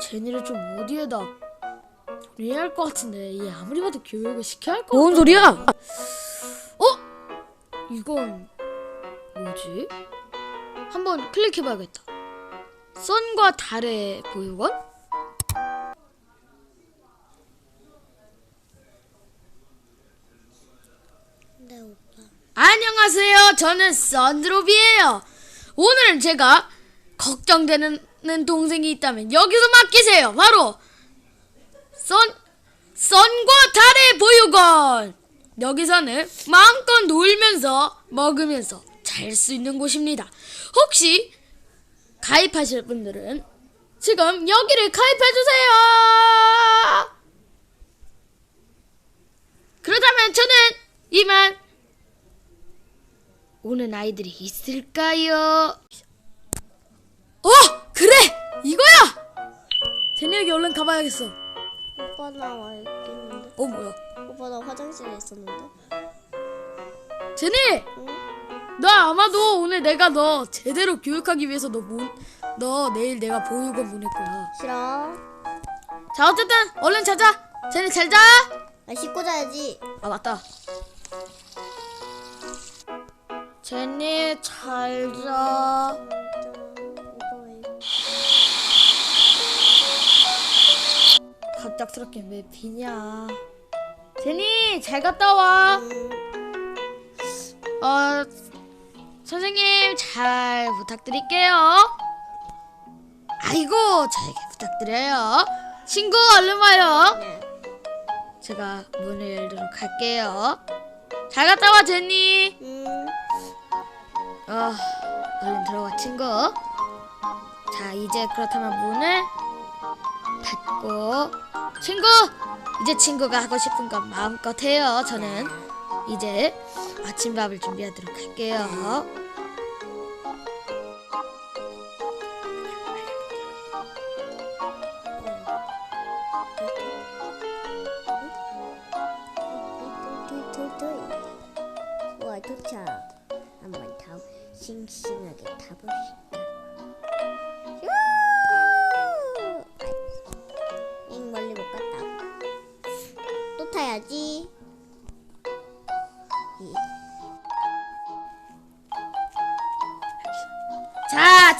제니를 좀 어디에다 이해할 것 같은데 얘 아무리 봐도 교육을 시켜야 할 것 같아. 뭔 소리야? 어? 이건 뭐지? 한번 클릭해봐야겠다. 선과 달의 보육원? 네 오빠. 안녕하세요. 저는 썬드롭이에요. 오늘은 제가 걱정되는 동생이 있다면 여기서 맡기세요. 바로 썬 썬과 달의 보육원. 여기서는 마음껏 놀면서 먹으면서 잘 수 있는 곳입니다. 혹시 가입하실 분들은 지금 여기를 가입해 주세요. 그렇다면 저는 이만 오는 아이들이 있을까요? 어 그래 이거야 제니 여기 얼른 가봐야겠어 오빠 나와 있겠는데? 어 뭐야 오빠 나 화장실에 있었는데? 제니 응? 나 아마도 오늘 내가 너 제대로 교육하기 위해서 너, 보, 너 내일 내가 보육원 보낼 거야 싫어. 자 어쨌든 얼른 자자 제니 잘 자 나 씻고 자야지. 아 맞다 제니 잘 자 갑작스럽게 왜 비냐 제니 잘 갔다 와 음, 어, 선생님 잘 부탁드릴게요. 아이고 저에게 부탁드려요. 친구 얼른 와요. 네. 제가 문을 열도록 할게요. 잘 갔다 와 제니. 음, 어, 얼른 들어와 친구. 자 이제 그렇다면 문을 닫고 친구 이제 친구가 하고 싶은 건 마음껏 해요. 저는 이제 아침밥을 준비하도록 할게요.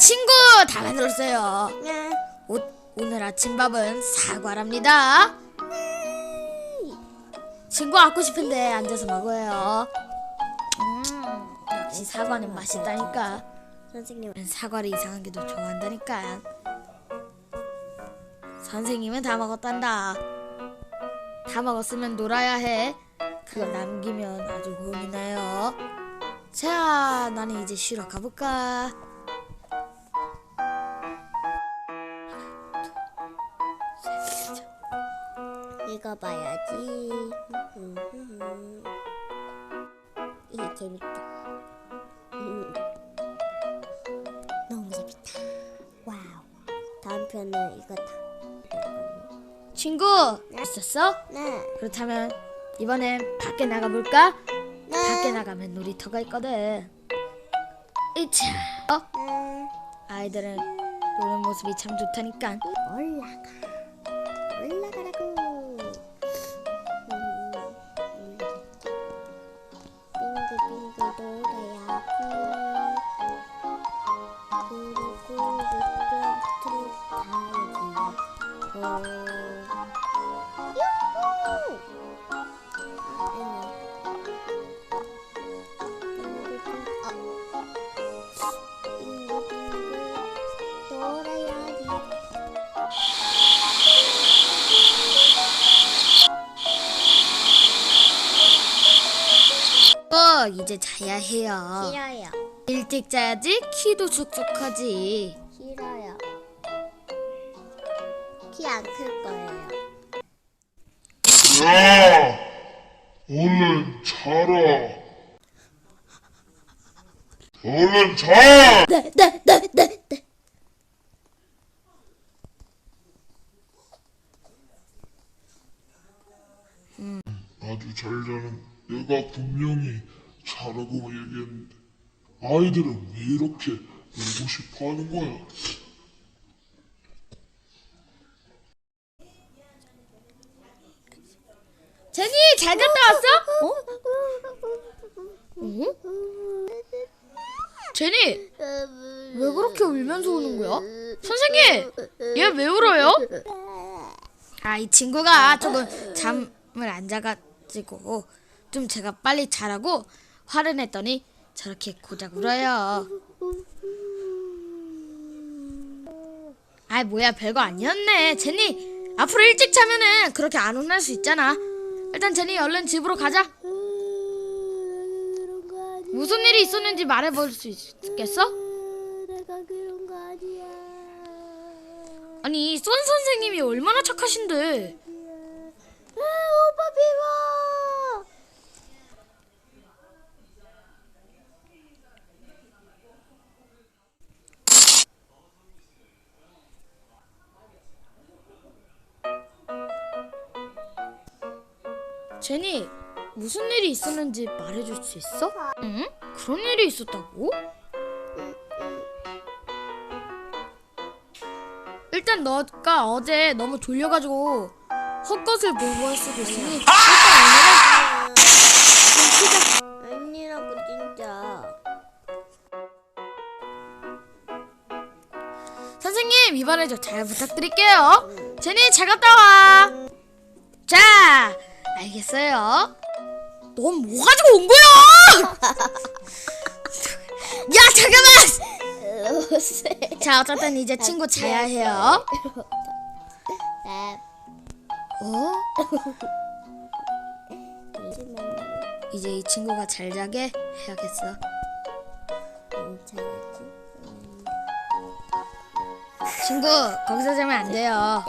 친구 다 만들었어요. 야. 오, 오늘 아침밥은 사과랍니다. 친구 갖고 싶은데 앉아서 먹어요. 음, 역시 사과는 맛있다니까. 선생님 사과를 게더 좋아한다니까. 선생님은 다 먹었단다. 다 먹었으면 놀아야 해. 그거 남기면 아주 혼이 나요. 자, 나는 이제 쉬러 가볼까. 읽어봐야지. 이게 재밌다. 음. 너무 재밌다. 와우. 다음 편은 이거다. 친구, 있었어? 네. 그렇다면 이번엔 밖에 나가볼까? 네. 밖에 나가면 놀이터가 있거든. 이차. 어? 네. 아이들은 노는 모습이 참 좋다니까. 올라가. 올라가라고. 이제 자야 해요. 싫어요. 일찍 자야지 키도 촉촉하지. 싫어요. 키 안 클 거예요. 야, 얼른 자라. 얼른 자. 네, 네, 네, 네, 네. 아주 잘 자는 내가 분명히 잘하고 얘기했는데 아이들은 왜 이렇게 울고 싶어 하는 거야? 제니 잘 갔다 왔어? 어? 제니 왜 그렇게 울면서 우는 거야? 선생님 얘 왜 울어요? 아 이 친구가 조금 잠을 안 자가지고 좀 제가 빨리 자라고 화를 냈더니 저렇게 고작 울어요. 아이 뭐야 별거 아니었네 제니 앞으로 일찍 자면은 그렇게 안 혼날 수 있잖아 일단 제니 얼른 집으로 가자. 무슨 일이 있었는지 말해볼 수 있겠어? 아니 쏜 선생님이 얼마나 착하신데 아, 오빠 비버. 제니 무슨 일이 있었는지 말해줄 수 있어? 응? 그런 일이 있었다고? 일단 너가 어제 너무 졸려가지고 헛것을 보고 할 수도 있으니 일단 아니라고 진짜. 선생님 이번에 좀 잘 부탁드릴게요 제니 잘 갔다 와자 알겠어요 넌 뭐 가지고 온 거야 야 잠깐만. 자 어쨌든 이제 친구 자야 해요 네. 어? 이제 이 친구가 잘 자게 해야겠어. 친구, 거기서 자면 안 돼요.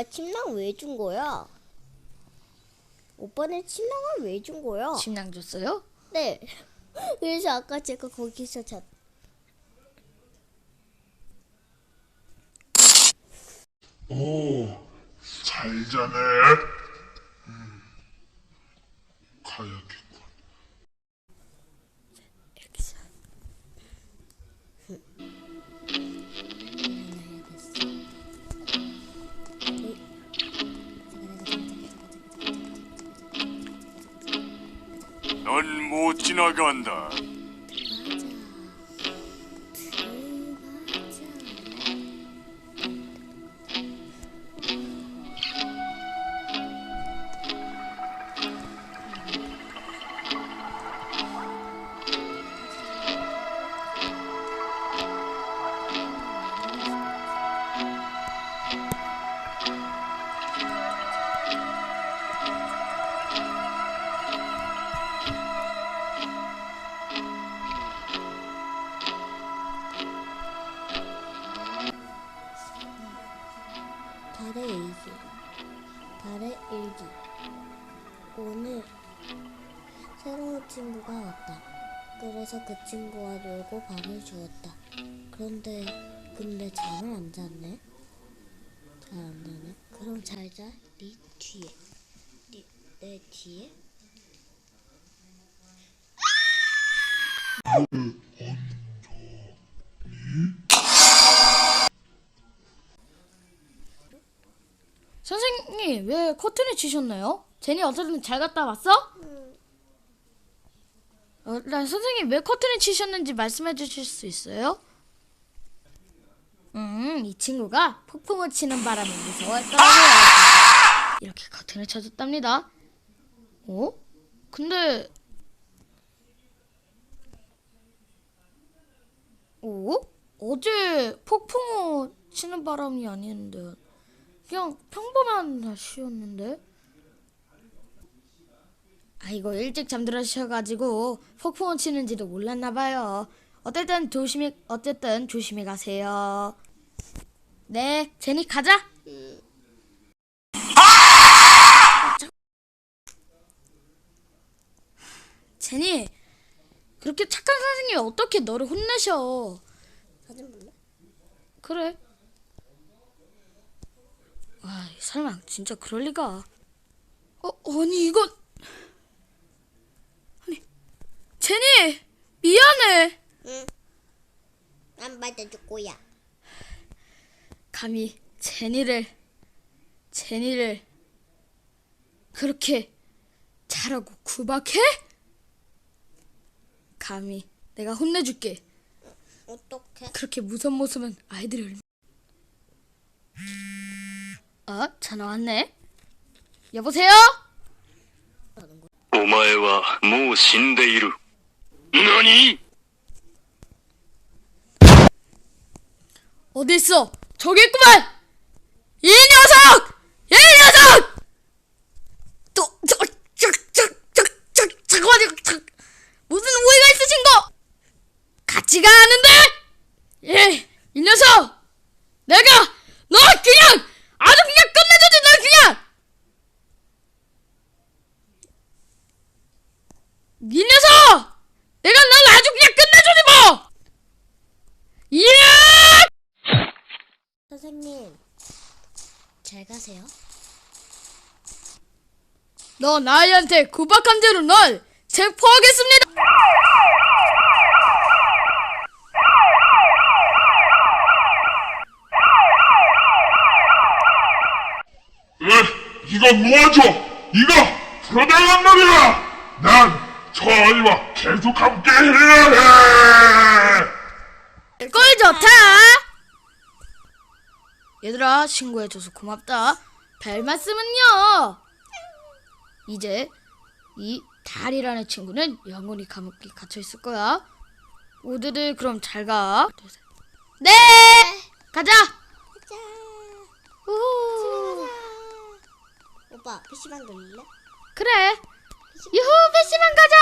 오빠 침낭 왜 준 거야? 오빠는 침낭을 왜 준 거야? 침낭 줬어요? 네. 그래서 아까 제가 거기서 잤. 오, 잘 자네. 음, 가야겠 넌 못 지나간다. 일기. 오늘 새로운 친구가 왔다. 그래서 그 친구와 놀고 밥을 주었다. 그런데 근데 잠을 안 잤네. 잘 안 자네. 그럼 잘 자. 네 뒤에. 네, 내 뒤에. 선생님, 왜 커튼을 치셨나요? 제니 어쨌든 잘 갔다 왔어? 어, 난 선생님 왜 커튼을 치셨는지 말씀해 주실 수 있어요? 음, 이 친구가 폭풍을 치는 바람에 무서워했더라고요. 이렇게 커튼을 쳐줬답니다. 어? 근데 어? 어제 폭풍우 치는 바람이 아니었는데 그냥 평범한 날씨였는데 아이고 일찍 잠들으셔가지고 폭풍우 치는지도 몰랐나 봐요. 어쨌든 조심히 어쨌든 조심히 가세요. 네, 제니 가자. 제니 그렇게 착한 선생님이 어떻게 너를 혼내셔? 사진 볼래? 그래. 아, 설마 진짜 그럴 리가. 어, 아니 이건 아니 제니 미안해. 응. 안 받아줄 거야. 감히 제니를 제니를 그렇게 잘하고 구박해? 감히 내가 혼내줄게. 어떡해? 그렇게 무서운 모습은 아이들이 얼마... 어? 전화 왔네? 여보세요? お前はもう死んでいる。何 어디 있어? 저기 있구만! 이 녀석! 이 녀석! 선생님, 잘 가세요. 너 나이한테 구박한 죄로 널 체포하겠습니다. 에, 이거 놓아줘! 이거 풀어달란 말이야! 난 저 아이와 계속 함께 해야 해! 꿀 좋다. 얘들아 신고해줘서 고맙다. 별 말씀은요. 이제 이 달이라는 친구는 영원히 감옥에 갇혀 있을 거야. 모두들 그럼 잘 가. 네. 가자. 자, 우. 오빠 PC방 돌릴래? 그래. 유후 PC방 가자.